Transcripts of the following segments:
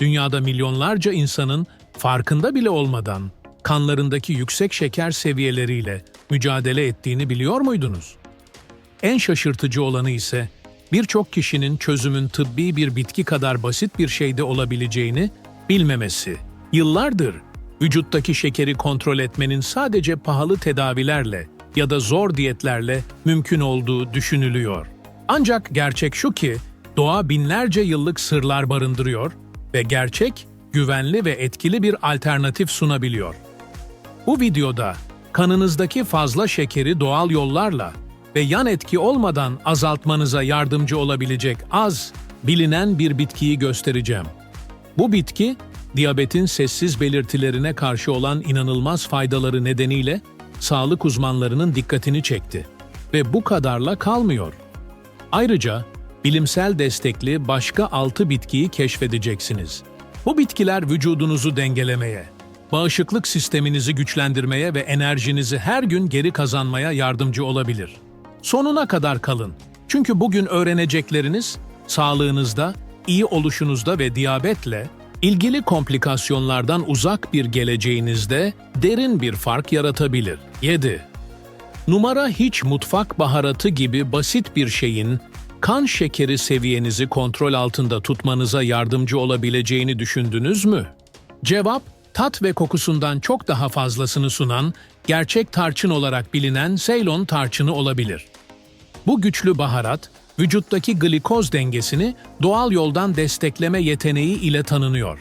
dünyada milyonlarca insanın farkında bile olmadan kanlarındaki yüksek şeker seviyeleriyle mücadele ettiğini biliyor muydunuz? En şaşırtıcı olanı ise birçok kişinin çözümün tıbbi bir bitki kadar basit bir şeyde olabileceğini bilmemesi. Yıllardır vücuttaki şekeri kontrol etmenin sadece pahalı tedavilerle ya da zor diyetlerle mümkün olduğu düşünülüyor. Ancak gerçek şu ki doğa binlerce yıllık sırlar barındırıyor ve gerçek, güvenli ve etkili bir alternatif sunabiliyor. Bu videoda kanınızdaki fazla şekeri doğal yollarla ve yan etki olmadan azaltmanıza yardımcı olabilecek az, bilinen bir bitkiyi göstereceğim. Bu bitki, diyabetin sessiz belirtilerine karşı olan inanılmaz faydaları nedeniyle sağlık uzmanlarının dikkatini çekti. Ve bu kadarla kalmıyor. Ayrıca bilimsel destekli başka 6 bitkiyi keşfedeceksiniz. Bu bitkiler vücudunuzu dengelemeye, bağışıklık sisteminizi güçlendirmeye ve enerjinizi her gün geri kazanmaya yardımcı olabilir. Sonuna kadar kalın. Çünkü bugün öğrenecekleriniz sağlığınızda, iyi oluşunuzda ve diyabetle ilgili komplikasyonlardan uzak bir geleceğinizde derin bir fark yaratabilir. 7. Numara hiç mutfak baharatı gibi basit bir şeyin kan şekeri seviyenizi kontrol altında tutmanıza yardımcı olabileceğini düşündünüz mü? Cevap, tat ve kokusundan çok daha fazlasını sunan, gerçek tarçın olarak bilinen Ceylon tarçını olabilir. Bu güçlü baharat, vücuttaki glikoz dengesini doğal yoldan destekleme yeteneği ile tanınıyor.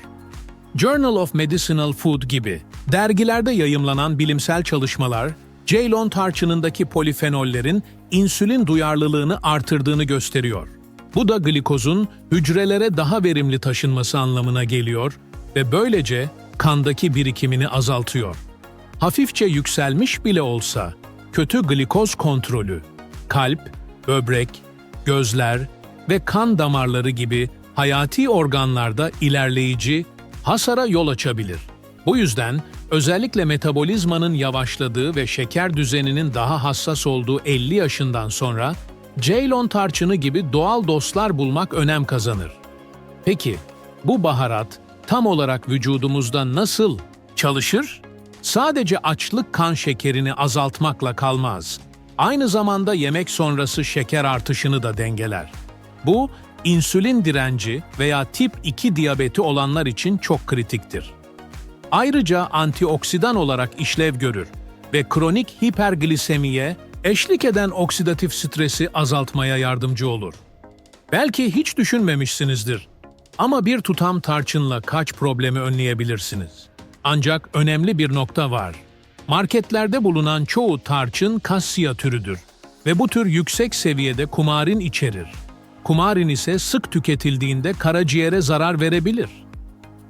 Journal of Medicinal Food gibi dergilerde yayımlanan bilimsel çalışmalar, Ceylon tarçınındaki polifenollerin insülin duyarlılığını artırdığını gösteriyor. Bu da glikozun hücrelere daha verimli taşınması anlamına geliyor ve böylece kandaki birikimini azaltıyor. Hafifçe yükselmiş bile olsa kötü glikoz kontrolü, kalp, böbrek, gözler ve kan damarları gibi hayati organlarda ilerleyici hasara yol açabilir. Bu yüzden özellikle metabolizmanın yavaşladığı ve şeker düzeninin daha hassas olduğu 50 yaşından sonra Ceylon tarçını gibi doğal dostlar bulmak önem kazanır. Peki bu baharat tam olarak vücudumuzda nasıl çalışır? Sadece açlık kan şekerini azaltmakla kalmaz. Aynı zamanda yemek sonrası şeker artışını da dengeler. Bu, insülin direnci veya tip 2 diyabeti olanlar için çok kritiktir. Ayrıca antioksidan olarak işlev görür ve kronik hiperglisemiye eşlik eden oksidatif stresi azaltmaya yardımcı olur. Belki hiç düşünmemişsinizdir ama bir tutam tarçınla kaç problemi önleyebilirsiniz. Ancak önemli bir nokta var. Marketlerde bulunan çoğu tarçın kassia türüdür ve bu tür yüksek seviyede kumarin içerir. Kumarin ise sık tüketildiğinde karaciğere zarar verebilir.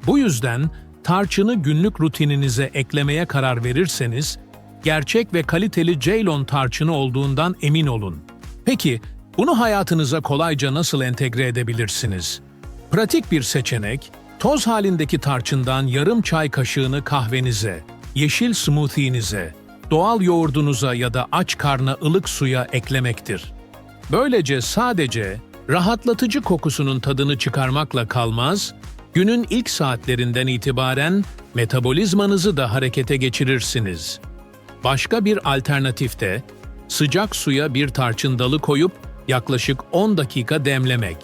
Bu yüzden tarçını günlük rutininize eklemeye karar verirseniz, gerçek ve kaliteli Ceylon tarçını olduğundan emin olun. Peki, bunu hayatınıza kolayca nasıl entegre edebilirsiniz? Pratik bir seçenek, toz halindeki tarçından yarım çay kaşığını kahvenize, yeşil smoothie'nize, doğal yoğurdunuza ya da aç karna ılık suya eklemektir. Böylece sadece rahatlatıcı kokusunun tadını çıkarmakla kalmaz, günün ilk saatlerinden itibaren metabolizmanızı da harekete geçirirsiniz. Başka bir alternatif de sıcak suya bir tarçın dalı koyup yaklaşık 10 dakika demlemek.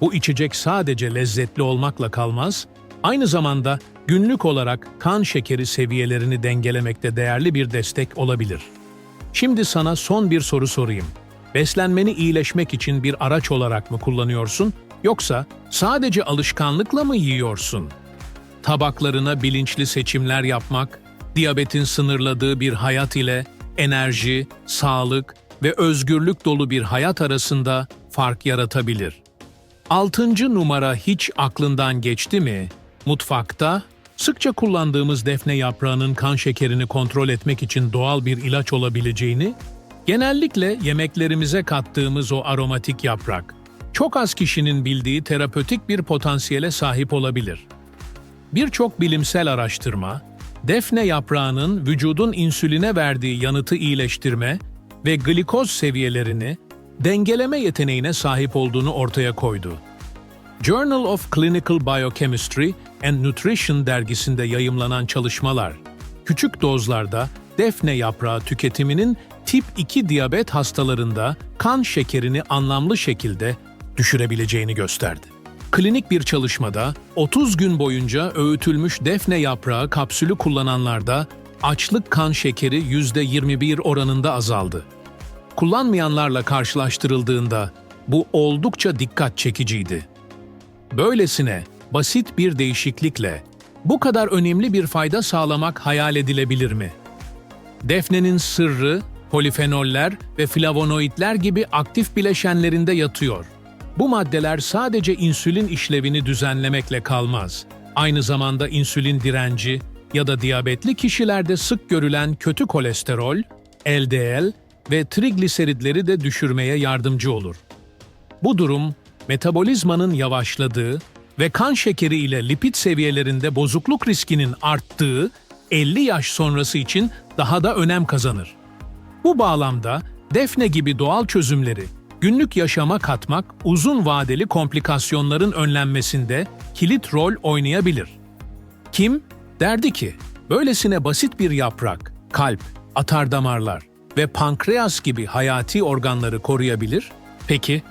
Bu içecek sadece lezzetli olmakla kalmaz, aynı zamanda günlük olarak kan şekeri seviyelerini dengelemekte değerli bir destek olabilir. Şimdi sana son bir soru sorayım. Beslenmeni iyileşmek için bir araç olarak mı kullanıyorsun yoksa sadece alışkanlıkla mı yiyorsun? Tabaklarına bilinçli seçimler yapmak, diyabetin sınırladığı bir hayat ile enerji, sağlık ve özgürlük dolu bir hayat arasında fark yaratabilir. Altıncı numara hiç aklından geçti mi? Mutfakta sıkça kullandığımız defne yaprağının kan şekerini kontrol etmek için doğal bir ilaç olabileceğini, genellikle yemeklerimize kattığımız o aromatik yaprak, çok az kişinin bildiği terapötik bir potansiyele sahip olabilir. Birçok bilimsel araştırma, defne yaprağının vücudun insüline verdiği yanıtı iyileştirme ve glikoz seviyelerini dengeleme yeteneğine sahip olduğunu ortaya koydu. Journal of Clinical Biochemistry and Nutrition dergisinde yayımlanan çalışmalar, küçük dozlarda defne yaprağı tüketiminin tip 2 diyabet hastalarında kan şekerini anlamlı şekilde düşürebileceğini gösterdi. Klinik bir çalışmada 30 gün boyunca öğütülmüş defne yaprağı kapsülü kullananlarda açlık kan şekeri %21 oranında azaldı. Kullanmayanlarla karşılaştırıldığında bu oldukça dikkat çekiciydi. Böylesine basit bir değişiklikle bu kadar önemli bir fayda sağlamak hayal edilebilir mi? Defnenin sırrı, polifenoller ve flavonoidler gibi aktif bileşenlerinde yatıyor. Bu maddeler sadece insülin işlevini düzenlemekle kalmaz. Aynı zamanda insülin direnci ya da diyabetli kişilerde sık görülen kötü kolesterol, LDL ve trigliseridleri de düşürmeye yardımcı olur. Bu durum, metabolizmanın yavaşladığı ve kan şekeri ile lipid seviyelerinde bozukluk riskinin arttığı 50 yaş sonrası için daha da önem kazanır. Bu bağlamda defne gibi doğal çözümleri günlük yaşama katmak uzun vadeli komplikasyonların önlenmesinde kilit rol oynayabilir. Kim derdi ki böylesine basit bir yaprak, kalp, atardamarlar ve pankreas gibi hayati organları koruyabilir? Peki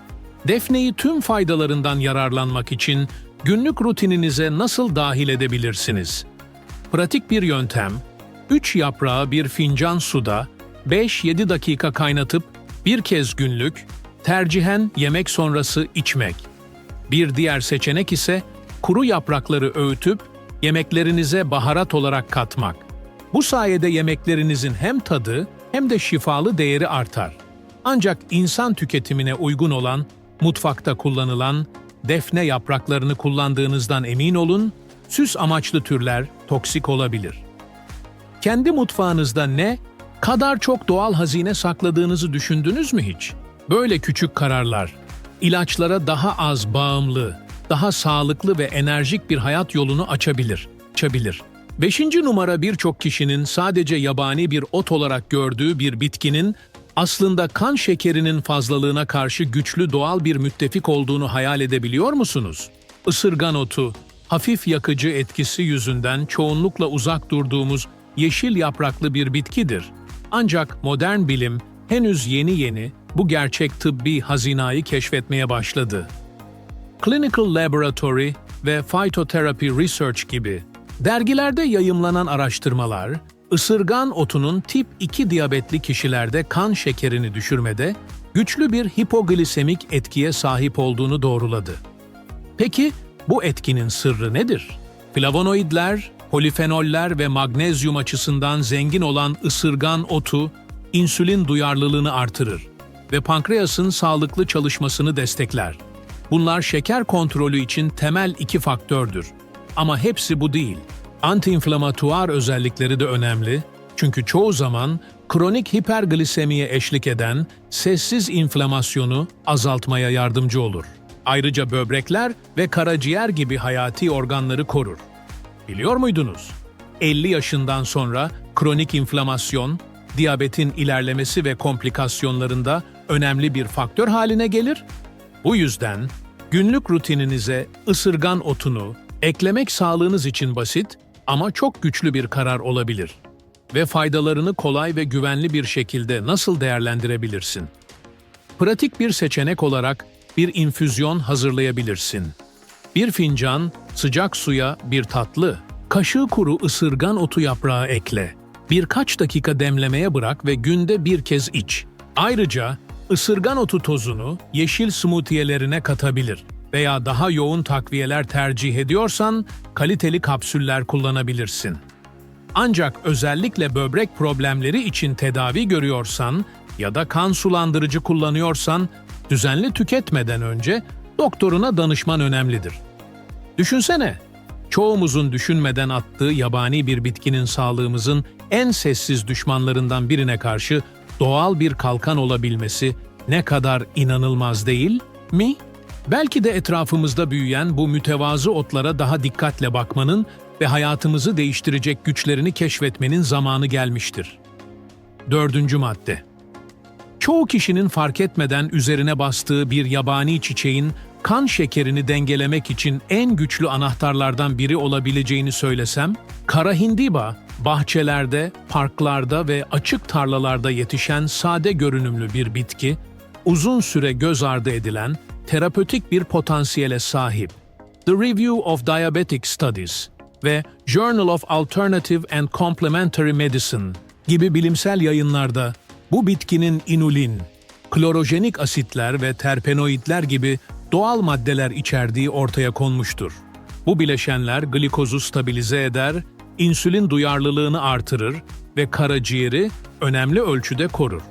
defneyi tüm faydalarından yararlanmak için günlük rutininize nasıl dahil edebilirsiniz? Pratik bir yöntem, 3 yaprağı bir fincan suda 5-7 dakika kaynatıp bir kez günlük, tercihen yemek sonrası içmek. Bir diğer seçenek ise kuru yaprakları öğütüp yemeklerinize baharat olarak katmak. Bu sayede yemeklerinizin hem tadı hem de şifalı değeri artar. Ancak insan tüketimine uygun olan, mutfakta kullanılan defne yapraklarını kullandığınızdan emin olun, süs amaçlı türler toksik olabilir. Kendi mutfağınızda ne kadar çok doğal hazine sakladığınızı düşündünüz mü hiç? Böyle küçük kararlar, ilaçlara daha az bağımlı, daha sağlıklı ve enerjik bir hayat yolunu açabilir. Açabilir. Beşinci numara birçok kişinin sadece yabani bir ot olarak gördüğü bir bitkinin aslında kan şekerinin fazlalığına karşı güçlü doğal bir müttefik olduğunu hayal edebiliyor musunuz? Isırgan otu, hafif yakıcı etkisi yüzünden çoğunlukla uzak durduğumuz yeşil yapraklı bir bitkidir. Ancak modern bilim henüz yeni yeni bu gerçek tıbbi hazinayı keşfetmeye başladı. Clinical Laboratory ve Phytotherapy Research gibi dergilerde yayımlanan araştırmalar, ısırgan otunun tip 2 diyabetli kişilerde kan şekerini düşürmede güçlü bir hipoglisemik etkiye sahip olduğunu doğruladı. Peki bu etkinin sırrı nedir? Flavonoidler, polifenoller ve magnezyum açısından zengin olan ısırgan otu, insülin duyarlılığını artırır ve pankreasın sağlıklı çalışmasını destekler. Bunlar şeker kontrolü için temel iki faktördür. Ama hepsi bu değil. Antiinflamatuar özellikleri de önemli çünkü çoğu zaman kronik hiperglisemiye eşlik eden sessiz inflamasyonu azaltmaya yardımcı olur. Ayrıca böbrekler ve karaciğer gibi hayati organları korur. Biliyor muydunuz? 50 yaşından sonra kronik inflamasyon, diyabetin ilerlemesi ve komplikasyonlarında önemli bir faktör haline gelir. Bu yüzden günlük rutininize ısırgan otunu eklemek sağlığınız için basit ama çok güçlü bir karar olabilir. Ve faydalarını kolay ve güvenli bir şekilde nasıl değerlendirebilirsin? Pratik bir seçenek olarak bir infüzyon hazırlayabilirsin. Bir fincan sıcak suya bir tatlı, kaşığı kuru ısırgan otu yaprağı ekle. Birkaç dakika demlemeye bırak ve günde bir kez iç. Ayrıca ısırgan otu tozunu yeşil smoothie'lerine katabilir veya daha yoğun takviyeler tercih ediyorsan kaliteli kapsüller kullanabilirsin. Ancak özellikle böbrek problemleri için tedavi görüyorsan ya da kan sulandırıcı kullanıyorsan düzenli tüketmeden önce doktoruna danışman önemlidir. Düşünsene, çoğumuzun düşünmeden attığı yabani bir bitkinin sağlığımızın en sessiz düşmanlarından birine karşı doğal bir kalkan olabilmesi ne kadar inanılmaz değil mi? Belki de etrafımızda büyüyen bu mütevazı otlara daha dikkatle bakmanın ve hayatımızı değiştirecek güçlerini keşfetmenin zamanı gelmiştir. Dördüncü madde Çoğu kişinin fark etmeden üzerine bastığı bir yabani çiçeğin kan şekerini dengelemek için en güçlü anahtarlardan biri olabileceğini söylesem, kara hindiba, bahçelerde, parklarda ve açık tarlalarda yetişen sade görünümlü bir bitki, uzun süre göz ardı edilen terapötik bir potansiyele sahip. The Review of Diabetic Studies ve Journal of Alternative and Complementary Medicine gibi bilimsel yayınlarda bu bitkinin inulin, klorojenik asitler ve terpenoidler gibi doğal maddeler içerdiği ortaya konmuştur. Bu bileşenler glikozu stabilize eder, insülin duyarlılığını artırır ve karaciğeri önemli ölçüde korur.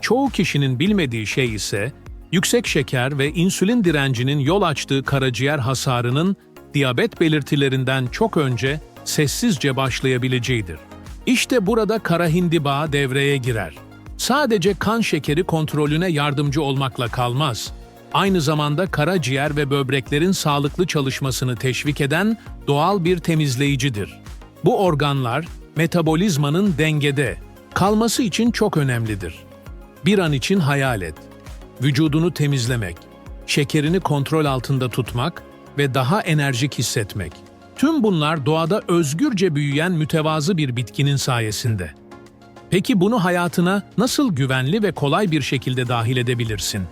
Çoğu kişinin bilmediği şey ise yüksek şeker ve insülin direncinin yol açtığı karaciğer hasarının diyabet belirtilerinden çok önce sessizce başlayabileceğidir. İşte burada kara hindiba devreye girer. Sadece kan şekeri kontrolüne yardımcı olmakla kalmaz. Aynı zamanda karaciğer ve böbreklerin sağlıklı çalışmasını teşvik eden doğal bir temizleyicidir. Bu organlar metabolizmanın dengede kalması için çok önemlidir. Bir an için hayal et. Vücudunu temizlemek, şekerini kontrol altında tutmak ve daha enerjik hissetmek. Tüm bunlar doğada özgürce büyüyen mütevazı bir bitkinin sayesinde. Peki bunu hayatına nasıl güvenli ve kolay bir şekilde dahil edebilirsin?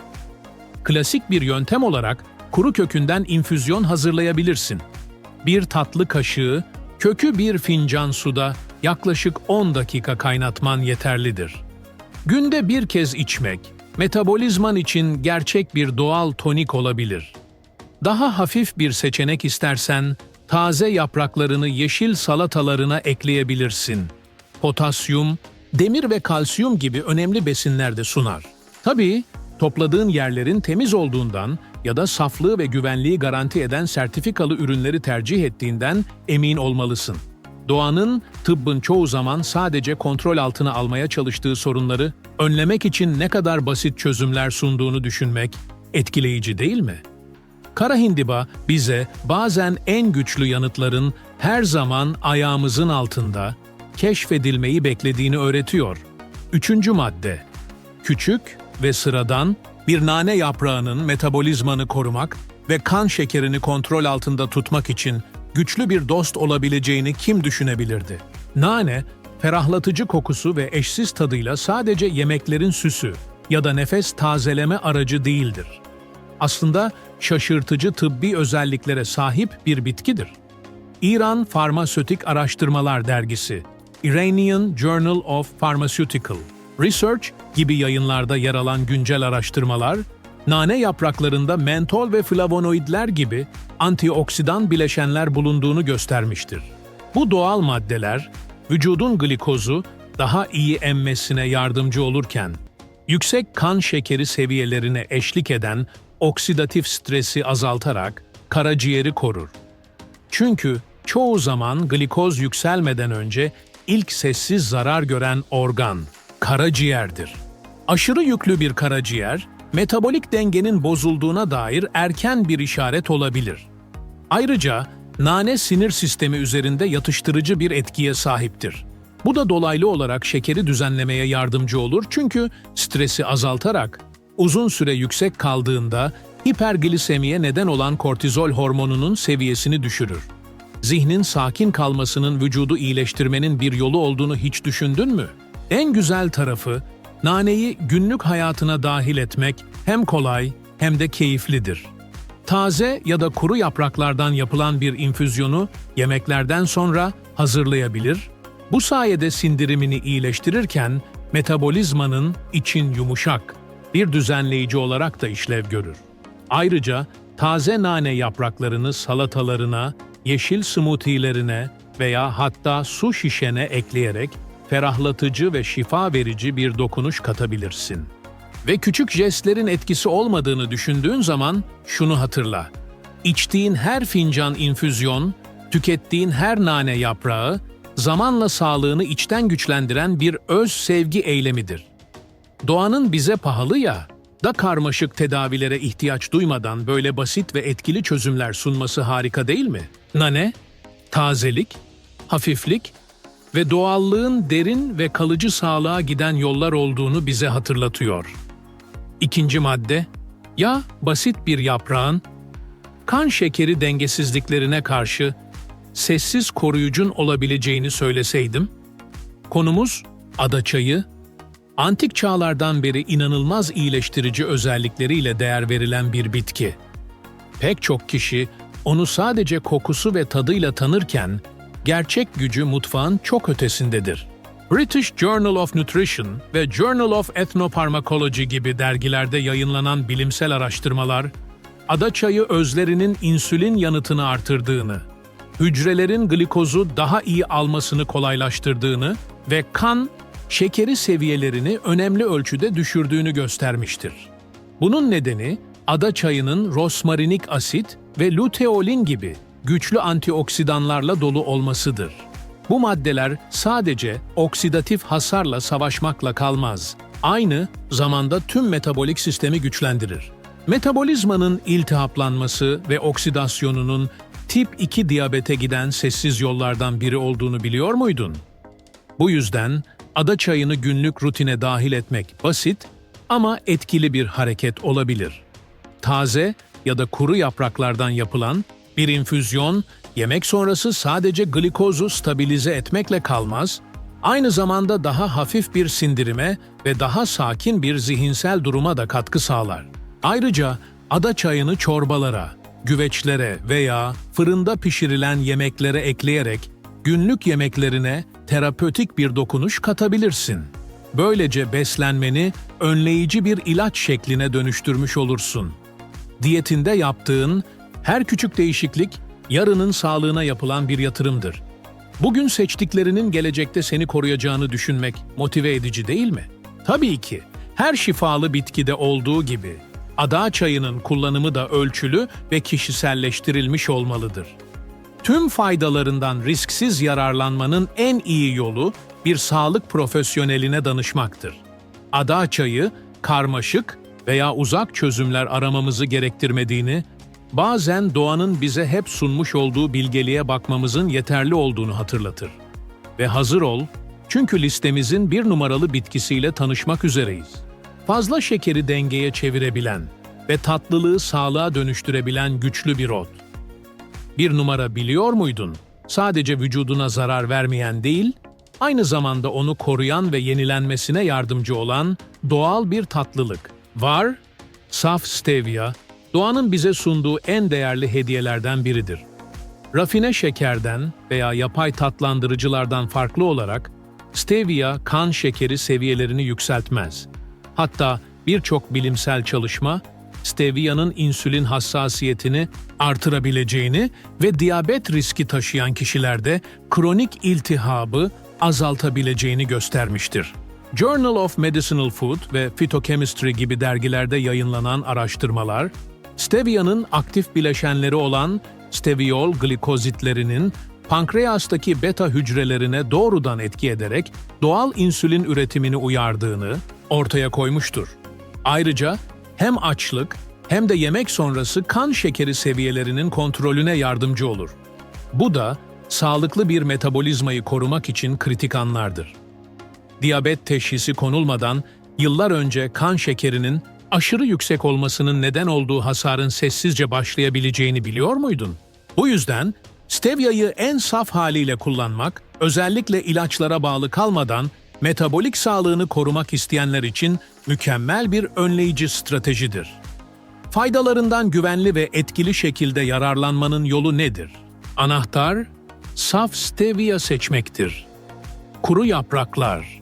Klasik bir yöntem olarak kuru kökünden infüzyon hazırlayabilirsin. Bir tatlı kaşığı, kökü bir fincan suda yaklaşık 10 dakika kaynatman yeterlidir. Günde bir kez içmek, metabolizman için gerçek bir doğal tonik olabilir. Daha hafif bir seçenek istersen, taze yapraklarını yeşil salatalarına ekleyebilirsin. Potasyum, demir ve kalsiyum gibi önemli besinler de sunar. Tabii, topladığın yerlerin temiz olduğundan ya da saflığı ve güvenliği garanti eden sertifikalı ürünleri tercih ettiğinden emin olmalısın. Doğanın, tıbbın çoğu zaman sadece kontrol altına almaya çalıştığı sorunları önlemek için ne kadar basit çözümler sunduğunu düşünmek etkileyici değil mi? Kara hindiba bize bazen en güçlü yanıtların her zaman ayağımızın altında keşfedilmeyi beklediğini öğretiyor. Üçüncü madde. Küçük ve sıradan bir nane yaprağının metabolizmanı korumak ve kan şekerini kontrol altında tutmak için güçlü bir dost olabileceğini kim düşünebilirdi? Nane, ferahlatıcı kokusu ve eşsiz tadıyla sadece yemeklerin süsü ya da nefes tazeleme aracı değildir. Aslında şaşırtıcı tıbbi özelliklere sahip bir bitkidir. İran Farmasötik Araştırmalar Dergisi, Iranian Journal of Pharmaceutical Research gibi yayınlarda yer alan güncel araştırmalar, nane yapraklarında mentol ve flavonoidler gibi antioksidan bileşenler bulunduğunu göstermiştir. Bu doğal maddeler, vücudun glikozu daha iyi emmesine yardımcı olurken, yüksek kan şekeri seviyelerine eşlik eden oksidatif stresi azaltarak karaciğeri korur. Çünkü çoğu zaman glikoz yükselmeden önce ilk sessiz zarar gören organ karaciğerdir. Aşırı yüklü bir karaciğer, metabolik dengenin bozulduğuna dair erken bir işaret olabilir. Ayrıca nane sinir sistemi üzerinde yatıştırıcı bir etkiye sahiptir. Bu da dolaylı olarak şekeri düzenlemeye yardımcı olur çünkü stresi azaltarak uzun süre yüksek kaldığında hiperglisemiye neden olan kortizol hormonunun seviyesini düşürür. Zihnin sakin kalmasının vücudu iyileştirmenin bir yolu olduğunu hiç düşündün mü? En güzel tarafı, naneyi günlük hayatına dahil etmek hem kolay hem de keyiflidir. Taze ya da kuru yapraklardan yapılan bir infüzyonu yemeklerden sonra hazırlayabilir, bu sayede sindirimini iyileştirirken metabolizmanın için yumuşak, bir düzenleyici olarak da işlev görür. Ayrıca taze nane yapraklarını salatalarına, yeşil smoothie'lerine veya hatta su şişene ekleyerek ferahlatıcı ve şifa verici bir dokunuş katabilirsin. Ve küçük jestlerin etkisi olmadığını düşündüğün zaman şunu hatırla. İçtiğin her fincan infüzyon, tükettiğin her nane yaprağı, zamanla sağlığını içten güçlendiren bir öz sevgi eylemidir. Doğanın bize pahalı ya, da karmaşık tedavilere ihtiyaç duymadan böyle basit ve etkili çözümler sunması harika değil mi? Nane, tazelik, hafiflik ve doğallığın derin ve kalıcı sağlığa giden yollar olduğunu bize hatırlatıyor. İkinci madde, ya basit bir yaprağın kan şekeri dengesizliklerine karşı sessiz koruyucun olabileceğini söyleseydim? Konumuz ada çayı, antik çağlardan beri inanılmaz iyileştirici özellikleriyle değer verilen bir bitki. Pek çok kişi onu sadece kokusu ve tadıyla tanırken gerçek gücü mutfağın çok ötesindedir. British Journal of Nutrition ve Journal of Ethnoparmacology gibi dergilerde yayınlanan bilimsel araştırmalar, ada çayı özlerinin insülin yanıtını artırdığını, hücrelerin glikozu daha iyi almasını kolaylaştırdığını ve kan, şekeri seviyelerini önemli ölçüde düşürdüğünü göstermiştir. Bunun nedeni ada çayının rosmarinik asit ve luteolin gibi güçlü antioksidanlarla dolu olmasıdır. Bu maddeler sadece oksidatif hasarla savaşmakla kalmaz. Aynı zamanda tüm metabolik sistemi güçlendirir. Metabolizmanın iltihaplanması ve oksidasyonunun tip 2 diyabete giden sessiz yollardan biri olduğunu biliyor muydun? Bu yüzden ada çayını günlük rutine dahil etmek basit ama etkili bir hareket olabilir. Taze ya da kuru yapraklardan yapılan bir infüzyon yemek sonrası sadece glikozu stabilize etmekle kalmaz, aynı zamanda daha hafif bir sindirime ve daha sakin bir zihinsel duruma da katkı sağlar. Ayrıca ada çayını çorbalara, güveçlere veya fırında pişirilen yemeklere ekleyerek günlük yemeklerine terapötik bir dokunuş katabilirsin. Böylece beslenmeni önleyici bir ilaç şekline dönüştürmüş olursun. Diyetinde yaptığın her küçük değişiklik yarının sağlığına yapılan bir yatırımdır. Bugün seçtiklerinin gelecekte seni koruyacağını düşünmek motive edici değil mi? Tabii ki. Her şifalı bitkide olduğu gibi ada çayının kullanımı da ölçülü ve kişiselleştirilmiş olmalıdır. Tüm faydalarından risksiz yararlanmanın en iyi yolu bir sağlık profesyoneline danışmaktır. Ada çayı karmaşık veya uzak çözümler aramamızı gerektirmediğini, bazen doğanın bize hep sunmuş olduğu bilgeliğe bakmamızın yeterli olduğunu hatırlatır. Ve hazır ol, çünkü listemizin bir numaralı bitkisiyle tanışmak üzereyiz. Fazla şekeri dengeye çevirebilen ve tatlılığı sağlığa dönüştürebilen güçlü bir ot. Bir numara biliyor muydun? Sadece vücuduna zarar vermeyen değil, aynı zamanda onu koruyan ve yenilenmesine yardımcı olan doğal bir tatlılık. Var, saf stevia, doğanın bize sunduğu en değerli hediyelerden biridir. Rafine şekerden veya yapay tatlandırıcılardan farklı olarak stevia kan şekeri seviyelerini yükseltmez. Hatta birçok bilimsel çalışma stevia'nın insülin hassasiyetini artırabileceğini ve diyabet riski taşıyan kişilerde kronik iltihabı azaltabileceğini göstermiştir. Journal of Medicinal Food ve Phytochemistry gibi dergilerde yayınlanan araştırmalar, stevia'nın aktif bileşenleri olan steviol glikozitlerinin pankreastaki beta hücrelerine doğrudan etki ederek doğal insülin üretimini uyardığını ortaya koymuştur. Ayrıca hem açlık hem de yemek sonrası kan şekeri seviyelerinin kontrolüne yardımcı olur. Bu da sağlıklı bir metabolizmayı korumak için kritik anlardır. Diyabet teşhisi konulmadan yıllar önce kan şekerinin aşırı yüksek olmasının neden olduğu hasarın sessizce başlayabileceğini biliyor muydun? Bu yüzden stevia'yı en saf haliyle kullanmak, özellikle ilaçlara bağlı kalmadan metabolik sağlığını korumak isteyenler için mükemmel bir önleyici stratejidir. Faydalarından güvenli ve etkili şekilde yararlanmanın yolu nedir? Anahtar, saf stevia seçmektir. Kuru yapraklar,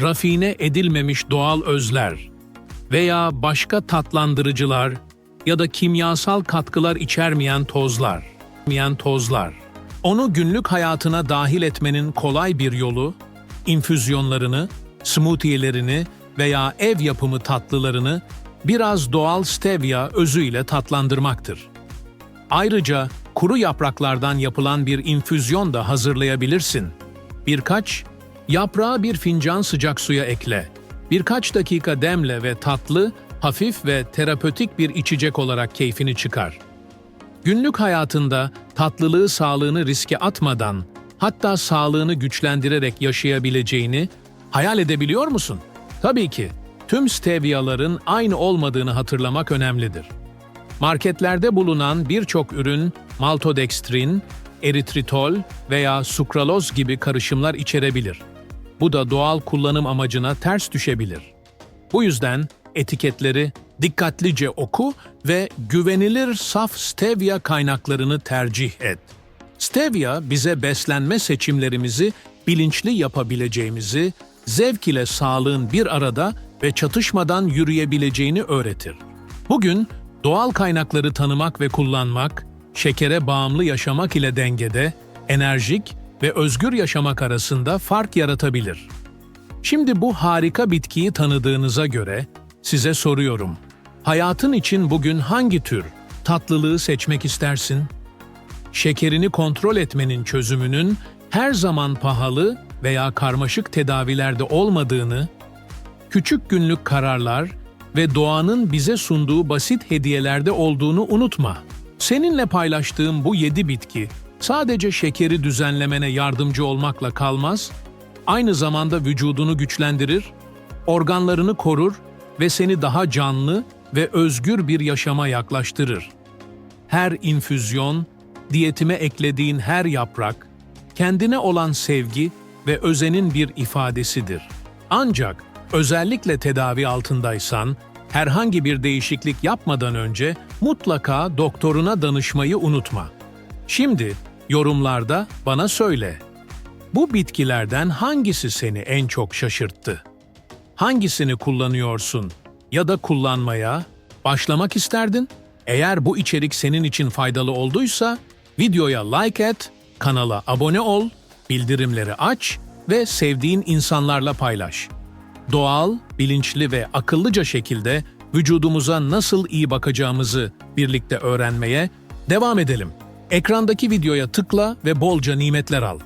rafine edilmemiş doğal özler veya başka tatlandırıcılar ya da kimyasal katkılar içermeyen tozlar. tozlar. Onu günlük hayatına dahil etmenin kolay bir yolu, infüzyonlarını, smoothie'lerini veya ev yapımı tatlılarını biraz doğal stevia özüyle tatlandırmaktır. Ayrıca kuru yapraklardan yapılan bir infüzyon da hazırlayabilirsin. Birkaç, yaprağı bir fincan sıcak suya ekle. Birkaç dakika demle ve tatlı, hafif ve terapötik bir içecek olarak keyfini çıkar. Günlük hayatında tatlılığı sağlığını riske atmadan, hatta sağlığını güçlendirerek yaşayabileceğini hayal edebiliyor musun? Tabii ki tüm steviaların aynı olmadığını hatırlamak önemlidir. Marketlerde bulunan birçok ürün maltodextrin, eritritol veya sukraloz gibi karışımlar içerebilir. Bu da doğal kullanım amacına ters düşebilir. Bu yüzden etiketleri dikkatlice oku ve güvenilir saf stevia kaynaklarını tercih et. Stevia bize beslenme seçimlerimizi bilinçli yapabileceğimizi, zevk ile sağlığın bir arada ve çatışmadan yürüyebileceğini öğretir. Bugün doğal kaynakları tanımak ve kullanmak, şekere bağımlı yaşamak ile dengede, enerjik ve özgür yaşamak arasında fark yaratabilir. Şimdi bu harika bitkiyi tanıdığınıza göre size soruyorum. Hayatın için bugün hangi tür tatlılığı seçmek istersin? Şekerini kontrol etmenin çözümünün her zaman pahalı veya karmaşık tedavilerde olmadığını, küçük günlük kararlar ve doğanın bize sunduğu basit hediyelerde olduğunu unutma. Seninle paylaştığım bu yedi bitki sadece şekeri düzenlemene yardımcı olmakla kalmaz, aynı zamanda vücudunu güçlendirir, organlarını korur ve seni daha canlı ve özgür bir yaşama yaklaştırır. Her infüzyon, diyetime eklediğin her yaprak, kendine olan sevgi ve özenin bir ifadesidir. Ancak özellikle tedavi altındaysan, herhangi bir değişiklik yapmadan önce mutlaka doktoruna danışmayı unutma. Şimdi yorumlarda bana söyle. Bu bitkilerden hangisi seni en çok şaşırttı? Hangisini kullanıyorsun ya da kullanmaya başlamak isterdin? Eğer bu içerik senin için faydalı olduysa videoya like et, kanala abone ol, bildirimleri aç ve sevdiğin insanlarla paylaş. Doğal, bilinçli ve akıllıca şekilde vücudumuza nasıl iyi bakacağımızı birlikte öğrenmeye devam edelim. Ekrandaki videoya tıkla ve bolca nimetler al.